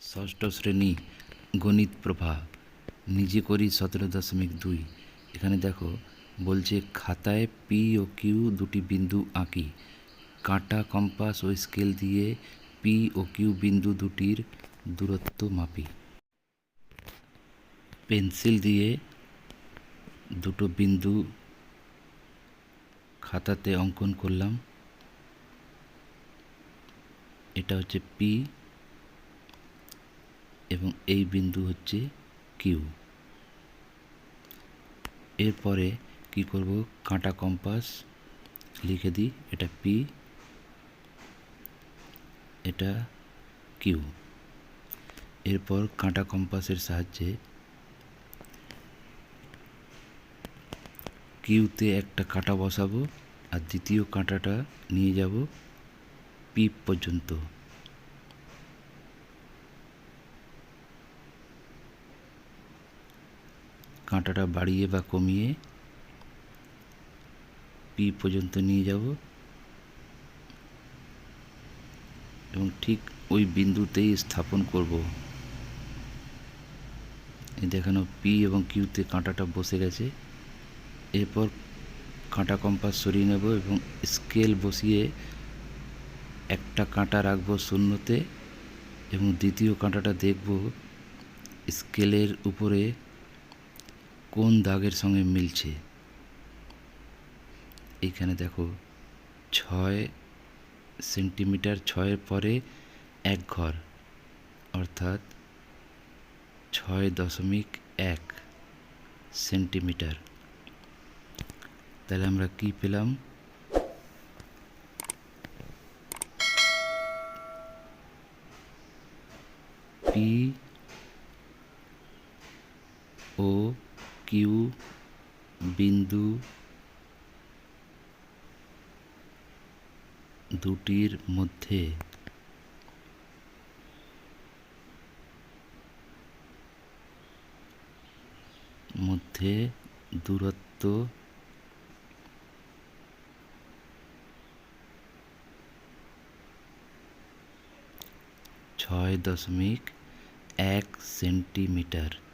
ষষ্ঠ শ্রেণি গণিত প্রভা, নিজে করি সতেরো দশমিক দুই। এখানে দেখো, বলছে খাতায় পি ও কিউ দুটি বিন্দু আঁকি। কাঁটা, কম্পাস ও স্কেল দিয়ে পি ও কিউ বিন্দু দুটির দূরত্ব মাপি। পেন্সিল দিয়ে দুটো বিন্দু খাতাতে অঙ্কন করলাম। এটা হচ্ছে পি এবং এই বিন্দু হচ্ছে কিউ এরপরে কি করব? কাঁটা কম্পাস লিখে দিই, এটা পি এটা কিউ এরপর কাঁটা কম্পাসের সাহায্যে কিউতে একটা কাঁটা বসাবো আর দ্বিতীয় কাঁটাটা নিয়ে যাব পি পর্যন্ত। কাঁটাটা বাড়িয়ে বা কমিয়ে পি পর্যন্ত নিয়ে যাব। এবং ঠিক ওই বিন্দুতেই স্থাপন করব। দেখানো পি এবং কিউতে কাঁটাটা বসে গেছে। এরপর কাঁটা কম্পাস সরিয়ে নেব এবং স্কেল বসিয়ে একটা কাঁটা রাখব শূন্যতে এবং দ্বিতীয় কাঁটাটা দেখব স্কেলের উপরে কোন দাগের সঙ্গে মিলছে? এইখানে দেখো, ছয় সেন্টিমিটার ছয়ের পরে এক ঘর, অর্থাৎ ছয় দশমিক এক সেন্টিমিটার। তাহলে আমরা কি পেলাম? পি ও কিউ বিন্দু দুটির মধ্যে। মধ্যে দূরত্ব ছয় দশমিক এক সেন্টিমিটার।